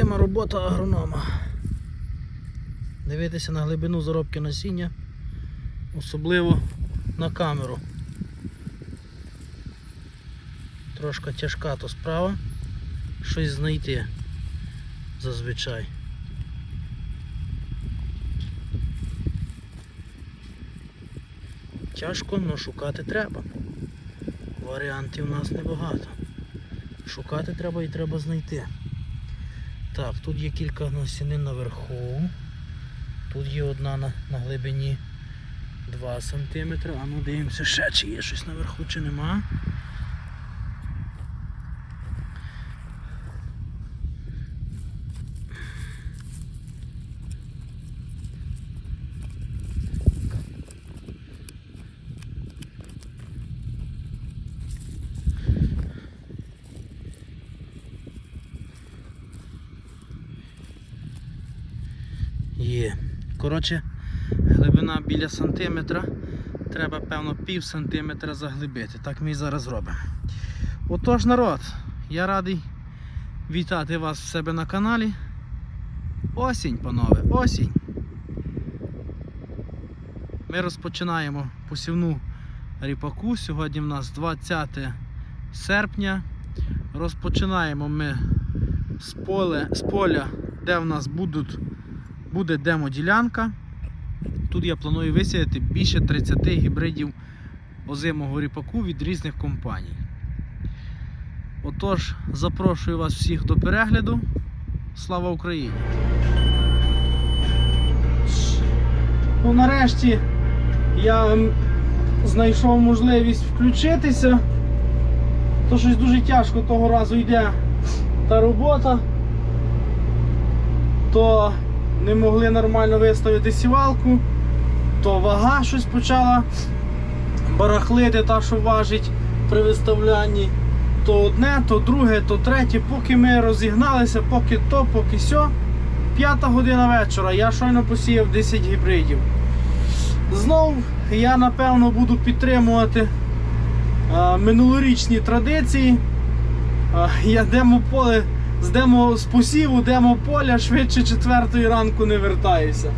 Любима робота агронома. Дивитися на глибину заробки насіння, особливо на камеру. Трошка тяжка то справа. Щось знайти зазвичай. Тяжко, але шукати треба. Варіантів у нас небагато. Шукати треба і треба знайти. Так, тут є кілька насінин наверху. Тут є одна на, на глибині 2 см. А ну дивимося ще, чи є щось наверху, чи нема. Є. Коротше, глибина біля сантиметра. Треба, певно, пів сантиметра заглибити. Так ми і зараз робимо. Отож, народ, я радий вітати вас в себе на каналі. Осінь, панове, осінь. Ми розпочинаємо посівну ріпаку. Сьогодні в нас 20 серпня. Розпочинаємо ми з поля, з поля де в нас будуть буде демоділянка. Тут я планую висіяти більше 30 гібридів озимого ріпаку від різних компаній. Отож, запрошую вас всіх до перегляду. Слава Україні! Ну, нарешті я знайшов можливість включитися. То щось дуже тяжко того разу йде та робота. То не могли нормально виставити сівалку, то вага щось почала барахлити, та що важить при виставлянні. То одне, то друге, то третє, поки ми розігналися, поки то, поки сьо. П'ята година вечора, я щойно посіяв 10 гібридів. Знов я напевно буду підтримувати а, минулорічні традиції. А, я демо поле з демо з посіву, демо поля швидше четвертої ранку не вертаюся.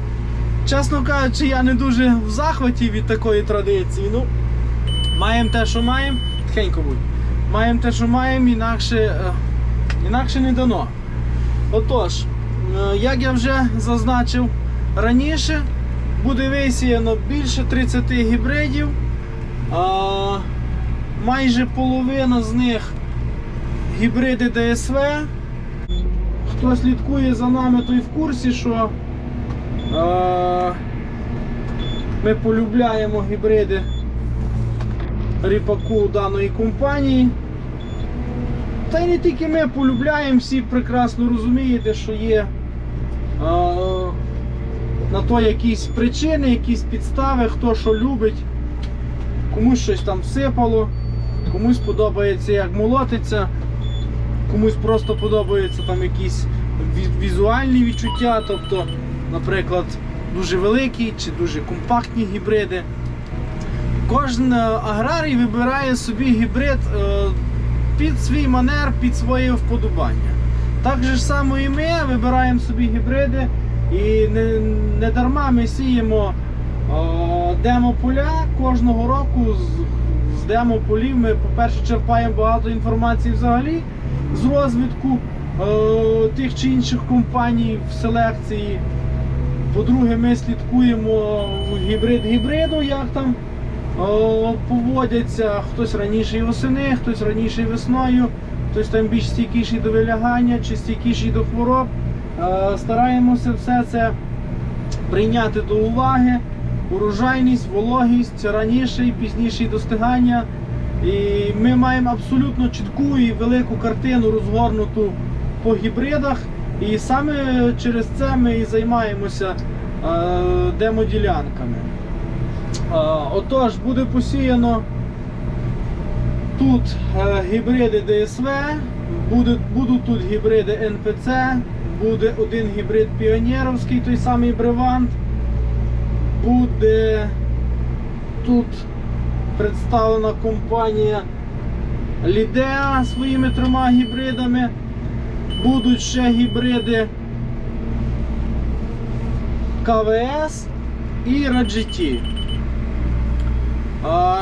Чесно кажучи, я не дуже в захваті від такої традиції. Ну, маємо те, що маємо, тихенько будь. Маємо те, що маємо, інакше, е, інакше не дано. Отож, е, як я вже зазначив раніше, буде висіяно більше 30 гібридів. Майже половина з них гібриди ДСВ. Хто слідкує за нами, той в курсі, що е, ми полюбляємо гібриди ріпаку даної компанії. Та й не тільки ми полюбляємо, всі прекрасно розумієте, що є е, на то якісь причини, якісь підстави, хто що любить, комусь щось там всипало, комусь подобається як молотиться комусь просто подобаються там якісь візуальні відчуття, тобто, наприклад, дуже великі чи дуже компактні гібриди. Кожен е, аграрій вибирає собі гібрид е, під свій манер, під своє вподобання. Так же ж само і ми вибираємо собі гібриди і не, не дарма ми сіємо е, демо-поля кожного року з, з демо-полів. Ми, по-перше, черпаємо багато інформації взагалі з розвитку е, тих чи інших компаній в селекції. По-друге, ми слідкуємо гібрид гібриду, як там е, поводяться. Хтось раніше восени, хтось раніше весною, хтось там більш стійкіший до вилягання чи стійкіший до хвороб. Е, стараємося все це прийняти до уваги. Урожайність, вологість, раніше і пізніше достигання. І ми маємо абсолютно чітку і велику картину розгорнуту по гібридах. І саме через це ми і займаємося е, демоділянками. Е, отож, буде посіяно тут е, гібриди ДСВ, будуть, будуть тут гібриди НПЦ, буде один гібрид піонєровський, той самий Бревант. Буде тут представлена компанія Лідеа своїми трьома гібридами. Будуть ще гібриди КВС і Раджеті.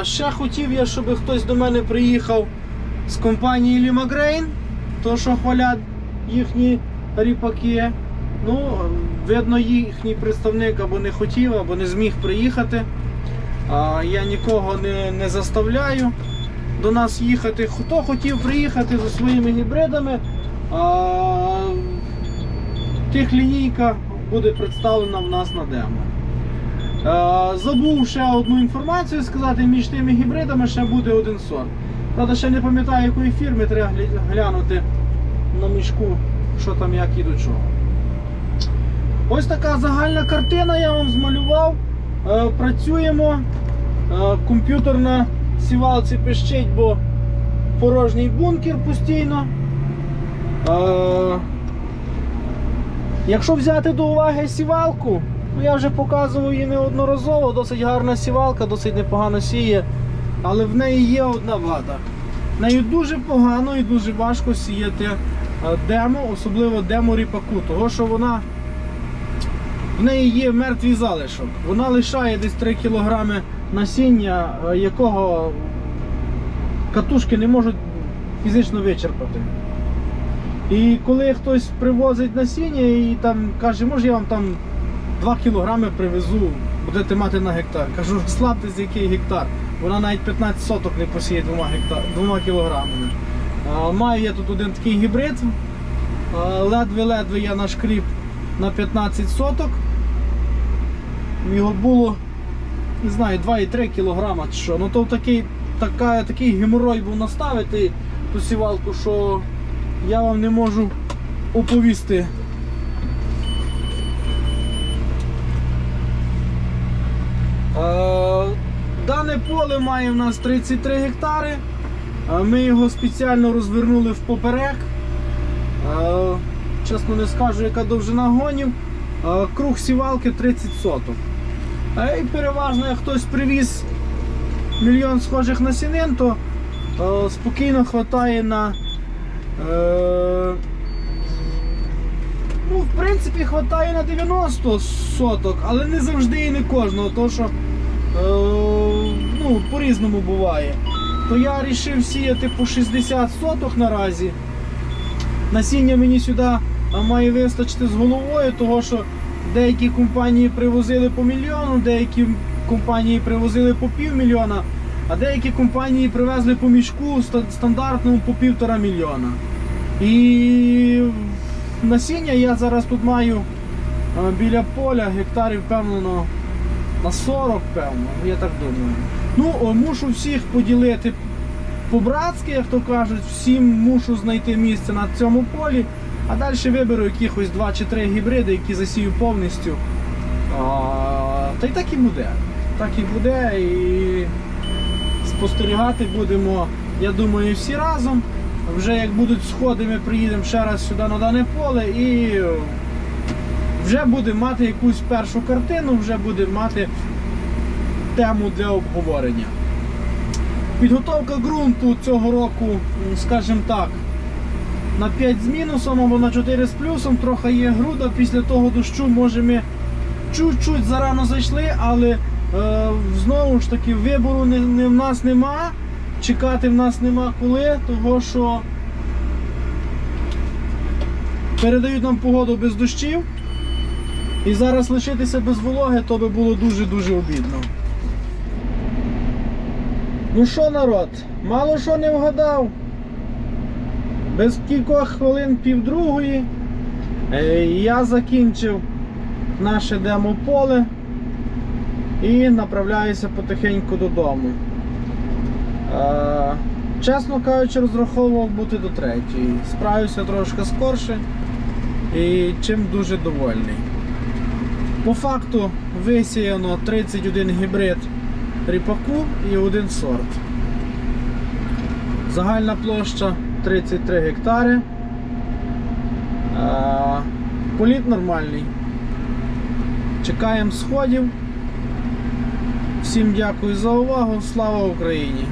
Ще хотів я, щоб хтось до мене приїхав з компанії Лімагрейн, то що хвалять їхні ріпаки. Ну, видно, їхній представник або не хотів, або не зміг приїхати. Я нікого не, не заставляю до нас їхати. Хто хотів приїхати зі своїми гібридами, а, тих лінійка буде представлена в нас на демо. Забув ще одну інформацію сказати, між тими гібридами ще буде один сорт. Правда, ще не пам'ятаю якої фірми, треба глянути на мішку, що там, як і до чого. Ось така загальна картина я вам змалював. Е, Працюємо. Е, Комп'ютер на сівалці пищить, бо порожній бункер постійно. Е, Якщо взяти до уваги сівалку, ну я вже показував її неодноразово, досить гарна сівалка, досить непогано сіє, але в неї є одна вада. Нею дуже погано і дуже важко сіяти е, демо, особливо демо ріпаку, того що вона в неї є мертвий залишок. Вона лишає десь 3 кг насіння, е, якого катушки не можуть фізично вичерпати. І коли хтось привозить насіння і там каже, може я вам там 2 кілограми привезу, будете мати на гектар. Кажу, слабтесь який гектар. Вона навіть 15 соток не посіє 2, гектар, 2 кілограмами. А, Маю я тут один такий гібрид. А, Ледве-ледве я нашкріп на 15 соток. Його було, не знаю, 2,3 кілограма чи що. Ну то такий, така, такий геморой був наставити ту сівалку, що я вам не можу оповісти. Е, Дане поле має в нас 33 гектари. Е, Ми його спеціально розвернули в поперек. Е, Чесно не скажу, яка довжина гонів. Круг сівалки 30 соток. Е, І переважно, як хтось привіз мільйон схожих насінин, то е, спокійно вистачає на Е, Ну, в принципі, хватає на 90 соток, але не завжди і не кожного, тому що е, ну, по-різному буває. То я вирішив сіяти по 60 соток наразі. Насіння мені сюди має вистачити з головою, того що деякі компанії привозили по мільйону, деякі компанії привозили по півмільйона, а деякі компанії привезли по мішку стандартному по півтора мільйона. І насіння я зараз тут маю е, біля поля гектарів, певно, на- на 40, певно, я так думаю. Ну, мушу всіх поділити по-братськи, як то кажуть, всім мушу знайти місце на цьому полі, а далі виберу якихось 2 чи 3 гібриди, які засію повністю. А, та й так і буде. Так і буде. І спостерігати будемо, я думаю, всі разом. Вже як будуть сходи, ми приїдемо ще раз сюди на дане поле і вже будемо мати якусь першу картину, вже будемо мати тему для обговорення. Підготовка ґрунту цього року, скажімо так, на 5 з мінусом або на 4 з плюсом, трохи є груда. Після того дощу, може ми чуть-чуть зарано зайшли, але е, знову ж таки вибору не, не, в нас нема. Чекати в нас нема коли, того що передають нам погоду без дощів. І зараз лишитися без вологи, то би було дуже-дуже обідно. Ну що, народ, мало що не вгадав. Без кількох хвилин півдругої е, я закінчив наше демо-поле і направляюся потихеньку додому. Е, чесно кажучи, розраховував бути до третьої. Справився трошки скорше і чим дуже довольний. По факту висіяно 31 гібрид ріпаку і один сорт. Загальна площа 33 гектари. Е, Політ нормальний. Чекаємо сходів. Всім дякую за увагу. Слава Україні!